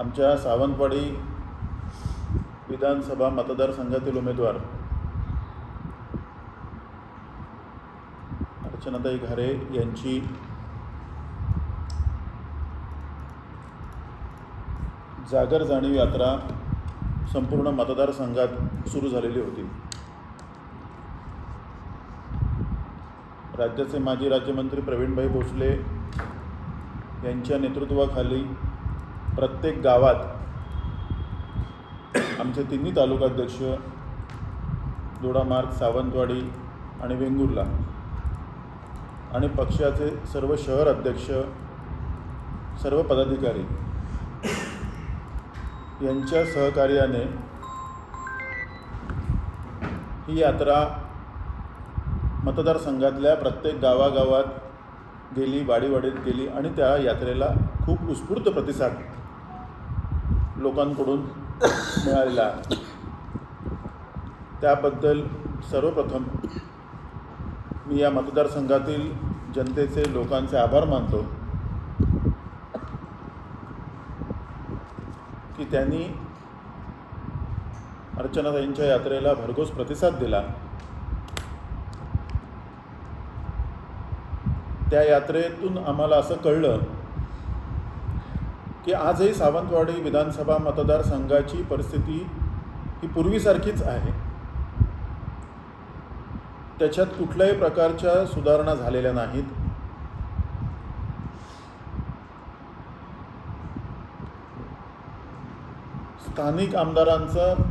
आमच्या सावंतवाडी विधानसभा मतदारसंघातील उमेदवार अर्चनाताई घारे यांची जागर जाणीव यात्रा संपूर्ण मतदारसंघात सुरू झालेली होती. राज्याचे माजी राज्यमंत्री प्रवीणभाई भोसले यांच्या नेतृत्वाखाली प्रत्येक गावात आमचे तिन्ही तालुकाध्यक्ष दोडामार्ग सावंतवाडी आणि वेंगुर्ला आणि पक्षाचे सर्व शहर अध्यक्ष सर्व पदाधिकारी यांच्या सहकार्याने ही यात्रा मतदारसंघातल्या प्रत्येक गावागावात गेली वाडीवाडीत गेली आणि त्या यात्रेला खूप उत्स्फूर्त प्रतिसाद लोकांकडून मिळालेला. आहे त्याबद्दल सर्वप्रथम मी या मतदारसंघातील जनतेचे लोकांचे आभार मानतो. की त्यांनी अर्चनाताईंच्या यात्रेला भरघोस प्रतिसाद दिला. त्या यात्रेतून आम्हाला असं कळलं की आजही सावंतवाडी विधानसभा मतदारसंघाची परिस्थिती ही पूर्वीसारखीच आहे. त्याच्यात कुठल्याही प्रकारच्या सुधारणा झालेल्या नाहीत. स्थानिक आमदारांचं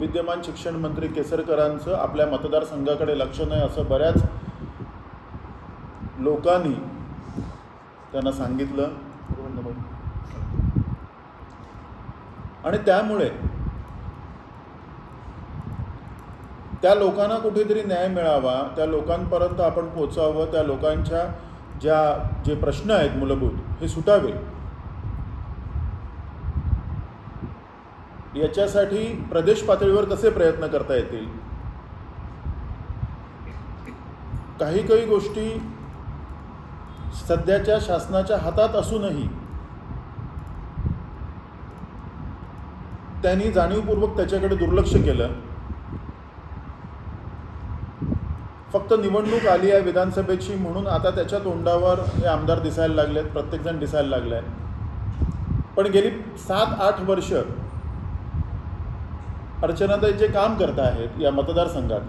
विद्यमान शिक्षण मंत्री केसरकरांचं आपल्या मतदारसंघाकडे लक्ष नाही असं बऱ्याच लोकांनी त्यांना सांगितलं. आणि त्यामुळे त्या लोकांना कुठेतरी न्याय मिळावा त्या लोकांपर्यंत आपण पोचावं त्या लोकांच्या ज्या जे प्रश्न आहेत मूलभूत हे सुटावे. याच्यासाठी प्रदेश पातळीवर कसे प्रयत्न करता येतील? काही काही गोष्टी सध्याच्या शासनाच्या हातात असूनही त्यांनी जाणीवपूर्वक त्याच्याकडे दुर्लक्ष केलं. फक्त निवडणूक आली आहे विधानसभेची म्हणून आता त्याच्या तोंडावर हे आमदार दिसायला लागलेत प्रत्येकजण दिसायला लागलाय. पण गेली सात आठ वर्ष अर्चनाताई जे काम करत आहेत या मतदारसंघात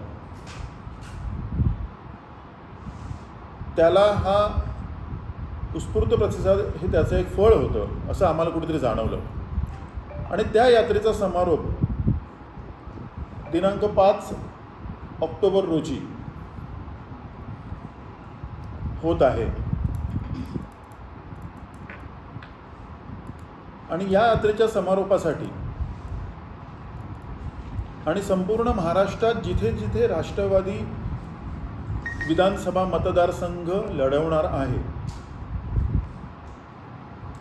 त्याला हा उत्स्फूर्त प्रतिसाद हे त्याचं एक फळ होतं असं आम्हाला कुठेतरी जाणवलं. आणि त्या यात्रेचा समारोप दिनांक पाच ऑक्टोबर रोजी होत आहे. आणि या यात्रेच्या समारोपासाठी आणि संपूर्ण महाराष्ट्रात जिथे जिथे राष्ट्रवादी विधानसभा मतदारसंघ लढवणार आहे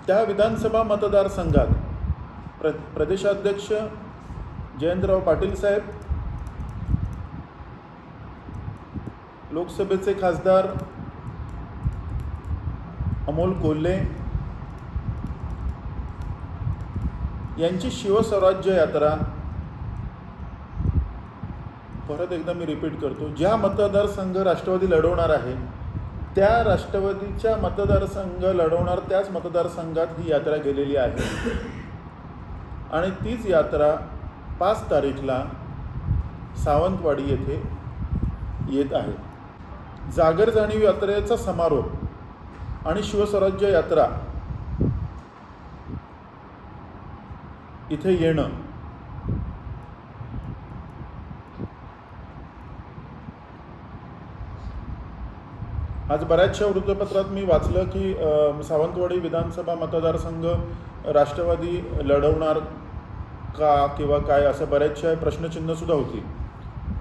त्या विधानसभा मतदारसंघात प्र प्रदेशाध्यक्ष जयंतराव पाटील साहेब लोकसभेचे खासदार अमोल कोल्हे यांची शिवस्वराज्य यात्रा परत एकदा मी रिपीट करतो. ज्या मतदारसंघ राष्ट्रवादी लढवणार आहे त्या राष्ट्रवादीच्या मतदारसंघ लढवणार त्याच मतदारसंघात ही यात्रा गेलेली आहे. आणि तीच यात्रा पाच तारीखला सावंतवाडी येथे येत आहे. जागर जाणीव यात्रेचा समारोप आणि शिवस्वराज्य यात्रा इथे येणं. आज बऱ्याचशा वृत्तपत्रात मी वाचलं की सावंतवाडी विधानसभा मतदारसंघ राष्ट्रवादी लढवणार का किंवा काय असं बऱ्याचशा प्रश्नचिन्हसुद्धा होती.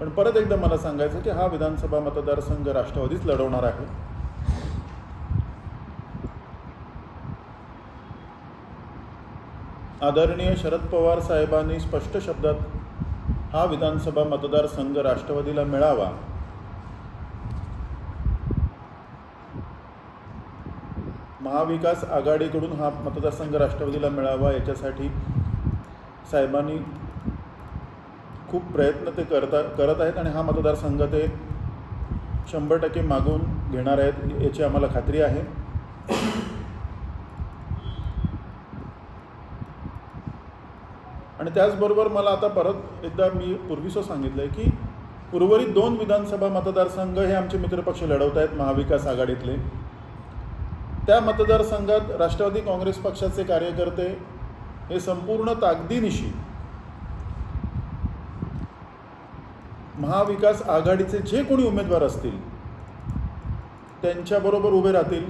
पण परत एकदा मला सांगायचं की हा विधानसभा मतदारसंघ राष्ट्रवादीच लढवणार आहे. आदरणीय शरद पवार साहेबांनी स्पष्ट शब्दात हा विधानसभा मतदारसंघ राष्ट्रवादीला मिळावा. महाविकास आघाडीकडून हा मतदारसंघ राष्ट्रवादीला मिळावा याच्यासाठी साहेबांनी खूप प्रयत्न ते करता करत आहेत आणि हा मतदारसंघ ते शंभर टक्के मागून घेणार आहेत याची आम्हाला खात्री आहे. आणि त्याचबरोबर मला आता परत एकदा मी पूर्वीचं सांगितलं आहे की उर्वरित दोन विधानसभा मतदारसंघ हे आमचे मित्रपक्ष लढवत आहेत महाविकास आघाडीतले. त्या मतदारसंघात राष्ट्रवादी काँग्रेस पक्षाचे कार्यकर्ते हे संपूर्ण ताकदीनिशी महाविकास आघाडीचे जे कोणी उमेदवार असतील त्यांच्याबरोबर उभे राहतील.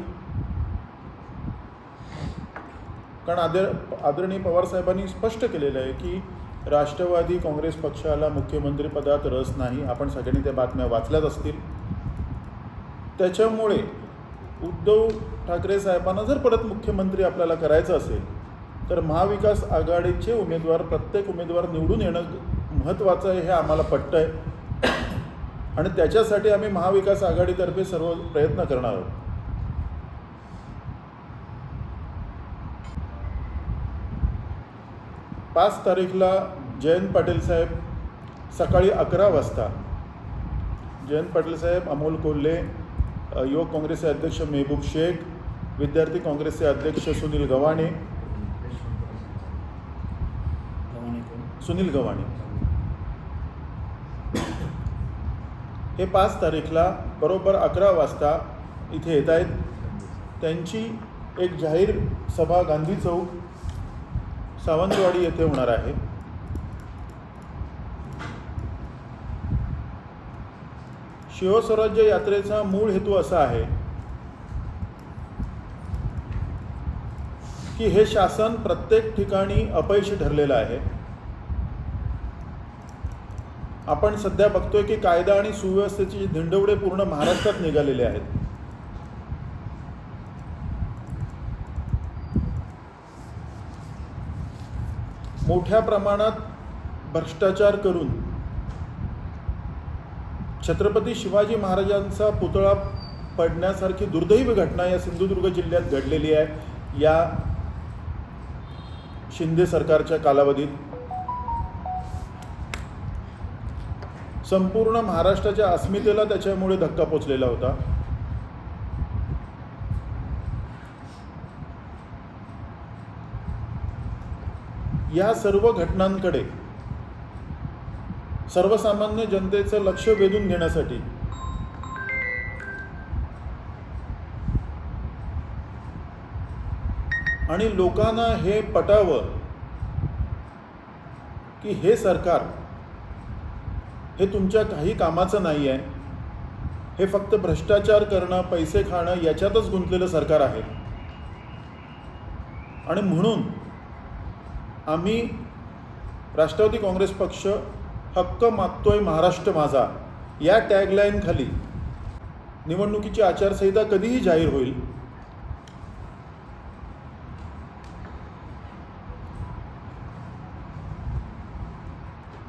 कारण आदर आदरणीय पवारसाहेबांनी स्पष्ट केलेलं आहे की राष्ट्रवादी काँग्रेस पक्षाला मुख्यमंत्रीपदात रस नाही. आपण सगळ्यांनी त्या बातम्या वाचल्याच असतील. त्याच्यामुळे उद्धव ठाकरे साहेबांना जर परत मुख्यमंत्री आपल्याला करायचं असेल तर महाविकास आघाडीचे उमेदवार प्रत्येक उमेदवार निवडून येणं महत्त्वाचं आहे हे आम्हाला पटतं आहे आणि त्याच्यासाठी आम्ही महाविकास आघाडीतर्फे सर्व प्रयत्न करणार आहोत. पाच तारीखला जयंत पाटील साहेब सकाळी अकरा वाजता. जयंत पाटील साहेब अमोल कोल्हे युवक काँग्रेसचे अध्यक्ष मेहबूब शेख विद्यार्थी काँग्रेसचे अध्यक्ष सुनील गव्हाणे सुनील गव्हाणे. हे पाच तारीखला बरोबर अकरा वाजता इथे येत आहेत. त्यांची एक जाहीर सभा गांधी चौक सावंतवाडी येथे होणार आहे. शिवस्वराज्य यात्रेचा मूळ हेतू असा आहे की हे शासन प्रत्येक ठिकाणी अपयशी ठरलेलं आहे. आपण सध्या बघतोय की कायदा आणि सुव्यवस्थेचे धिंडवडे पूर्ण महाराष्ट्रात निघालेले आहेत. मोठ्या प्रमाणात भ्रष्टाचार करून छत्रपती शिवाजी महाराजांचा पुतळा पडण्यासारखी दुर्दैवी घटना या सिंधुदुर्ग जिल्ह्यात घडलेली आहे. या शिंदे सरकारच्या कालावधीत संपूर्ण महाराष्ट्राच्या अस्मितेला त्याच्यामुळे धक्का पोचलेला होता. या सर्व घटनांकडे सर्वसामान्य जनतेचं लक्ष वेधून घेण्यासाठी आणि लोकांना हे पटावं की हे सरकार हे तुमच्या काही कामाचं नाही आहे. हे फक्त भ्रष्टाचार करणं पैसे खाणं याच्यातच गुंतलेलं सरकार आहे. आणि म्हणून आम्ही राष्ट्रवादी काँग्रेस पक्ष हक्क मागतोय महाराष्ट्र माझा. या टॅगलाईनखाली निवडणुकीची आचारसंहिता कधीही जाहीर होईल.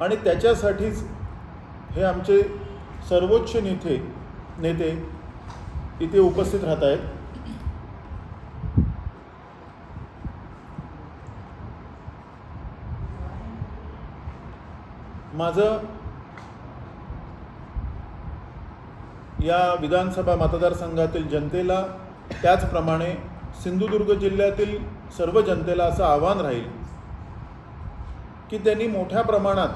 आणि त्याच्यासाठीच हे आमचे सर्वोच्च नेते नेते इथे उपस्थित राहत आहेत. माझं या विधानसभा मतदारसंघातील जनतेला त्याचप्रमाणे सिंधुदुर्ग जिल्ह्यातील सर्व जनतेला असं आव्हान राहील की त्यांनी मोठ्या प्रमाणात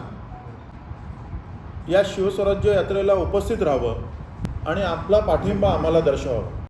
या शिवस्वराज्य यात्रेला उपस्थित राहावं आणि आपला पाठिंबा आम्हाला दर्शवावा.